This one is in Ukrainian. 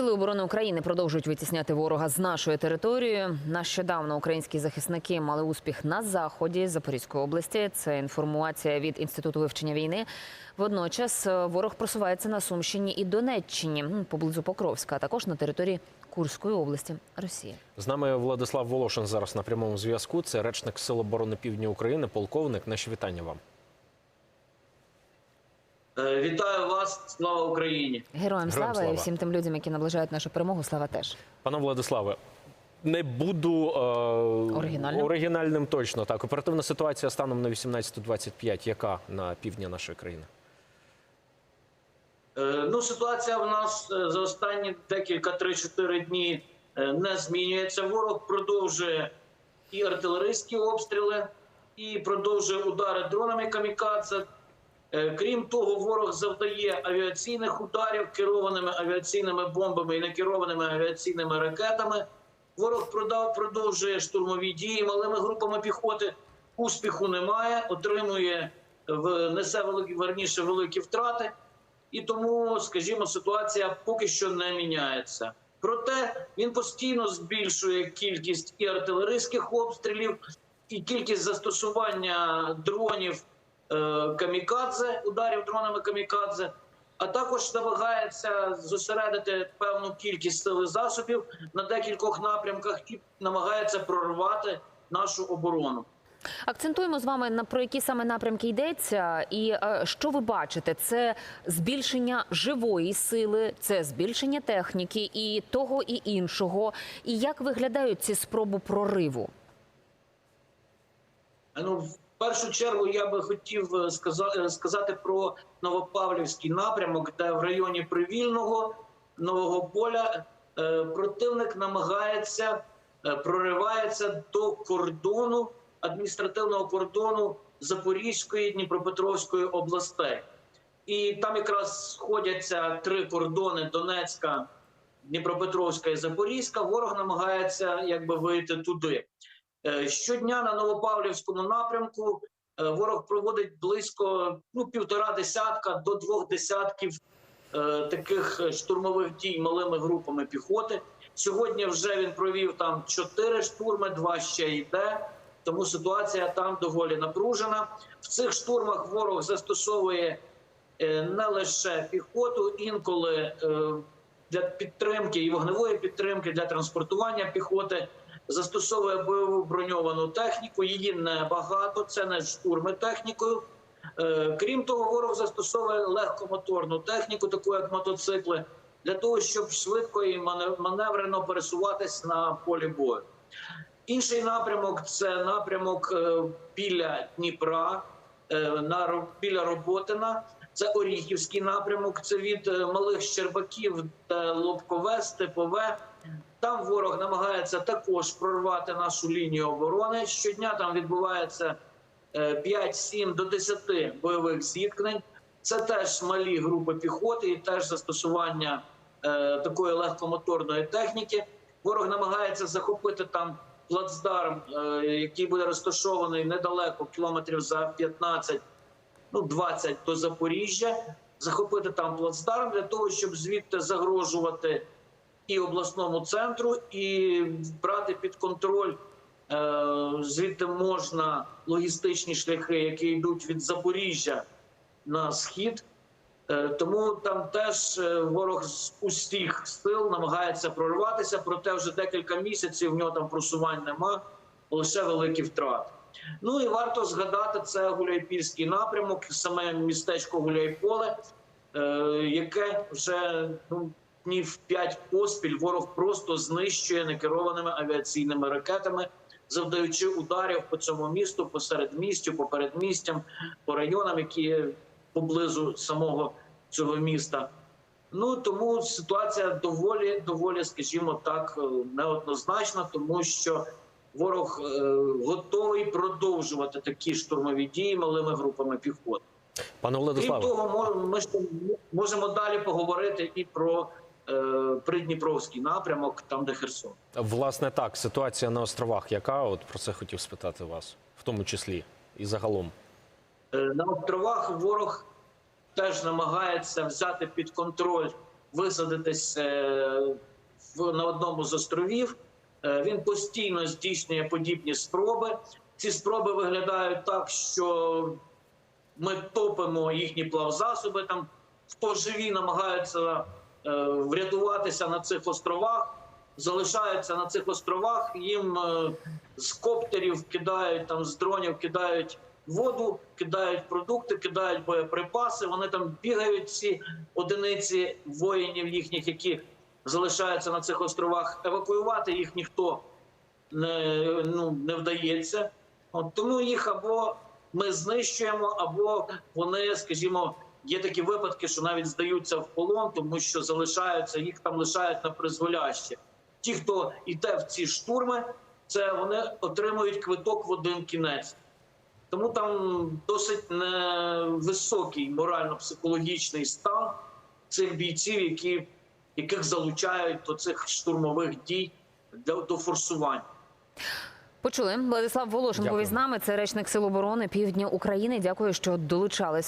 Сили оборони України продовжують витісняти ворога з нашої території. Нещодавно українські захисники мали успіх на заході Запорізької області. Це інформація від інституту вивчення війни. Водночас е, ворог просувається на Сумщині і Донеччині поблизу Покровська, а також на території Курської області Росії. З нами Владислав Волошин зараз на прямому зв'язку. Це речник Сил оборони Півдня України, полковник. Наші вітання вам. Е, Вітаю вас, слава Україні! Героям слава, слава. і всім тим людям, які наближають нашу перемогу. Слава теж. Пане Владиславе, не буду е, Оригінальним? оригінальним точно так. Оперативна ситуація станом на 18.25. Яка на півдні нашої країни? Е, Ну, ситуація в нас е, за останні декілька 3-4 дні не змінюється. Ворог продовжує і артилерійські обстріли, і продовжує удари дронами камікадзе. Е, Крім того, ворог завдає авіаційних ударів керованими авіаційними бомбами і некерованими авіаційними ракетами. Ворог продовжує штурмові дії малими групами піхоти. Успіху немає, отримує в несе великі верніше великі втрати. І тому, скажімо, ситуація поки що не міняється. Проте він постійно збільшує кількість і артилерійських обстрілів, і кількість застосування дронів е, камікадзе, ударів дронами камікадзе, а також намагається зосередити певну кількість сили засобів на декількох напрямках і намагається прорвати нашу оборону. Акцентуємо з вами на про які саме напрямки йдеться, і е, що ви бачите? Це збільшення живої сили, це збільшення техніки і того і іншого. І як виглядають ці спроби прориву? Ну, в першу чергу я би хотів е, е, сказати про Новопавлівський напрямок, де в районі Привільного Нового поля е, противник намагається проривається до кордону адміністративного кордону Запорізької Дніпропетровської областей. І там якраз сходяться три кордони Донецька, Дніпропетровська і Запорізька. Ворог намагається якби вийти туди. Е, Щодня на Новопавлівському напрямку е, ворог проводить близько ну, півтора десятка до двох десятків е, таких штурмових дій малими групами піхоти. Сьогодні вже він провів там чотири штурми, два ще йде. Тому ситуація там доволі напружена. В цих штурмах ворог застосовує не лише піхоту, інколи для підтримки і вогневої підтримки для транспортування піхоти застосовує бойову броньовану техніку. Її небагато, це не штурми технікою. Е, Крім того, ворог застосовує легкомоторну техніку, таку як мотоцикли, для того, щоб швидко і мане- маневрено пересуватись на полі бою. Інший напрямок це напрямок е, біля Дніпра, е, на біля Роботина. Це Оріхівський напрямок. Це від малих Щербаків Лобкове, Степове. Там ворог намагається також прорвати нашу лінію оборони. Щодня там відбувається е, 5-7 до 10 бойових зіткнень. Це теж малі групи піхоти і теж застосування е, такої легкомоторної техніки. Ворог намагається захопити там плацдарм, е, який буде розташований недалеко, кілометрів за 15, ну 20 до Запоріжжя. Захопити там плацдарм для того, щоб звідти загрожувати і обласному центру, і брати під контроль. е, Звідти можна логістичні шляхи, які йдуть від Запоріжжя на схід. Е, Тому там теж е, ворог з усіх сил намагається прорватися, проте вже декілька місяців в нього там просувань нема, лише великі втрати. Ну і варто згадати це Гуляйпільський напрямок, саме містечко Гуляйполе, яке вже ну, днів п'ять поспіль ворог просто знищує некерованими авіаційними ракетами, завдаючи ударів по цьому місту, посеред містю, по передмістям, по районам, які є поблизу самого цього міста. Ну тому ситуація доволі, доволі, скажімо так, е, неоднозначна, тому що ворог е, готовий продовжувати такі штурмові дії малими групами піхоти. Пане Крім того, ми ще можемо далі поговорити і про Придніпровський напрямок, там де Херсон. власне так, ситуація на островах, яка от про це хотів спитати вас, в тому числі і загалом. Е, На островах ворог теж намагається взяти під контроль висадитись е, на одному з островів. Е, Він постійно здійснює подібні спроби. Ці спроби виглядають так, що ми топимо їхні плавзасоби. Там хто живі намагаються е, врятуватися на цих островах, залишаються на цих островах. Їм е, з коптерів кидають там з дронів, кидають воду, кидають продукти, кидають боєприпаси. Вони там бігають ці одиниці воїнів їхніх, які залишаються на цих островах. Евакуювати їх ніхто не, ну, не вдається. От, тому їх або ми знищуємо, або вони, скажімо, є такі випадки, що навіть здаються в полон, тому що залишаються, їх там лишають на призволяще. Ті, хто йде в ці штурми, це вони отримують квиток в один кінець. Тому там досить невисокий морально-психологічний стан цих бійців, які, яких залучають до цих штурмових дій для, до форсувань. Почули Владислав Волошин був із нами. Це речник Сил оборони Півдня України. Дякую, що долучались.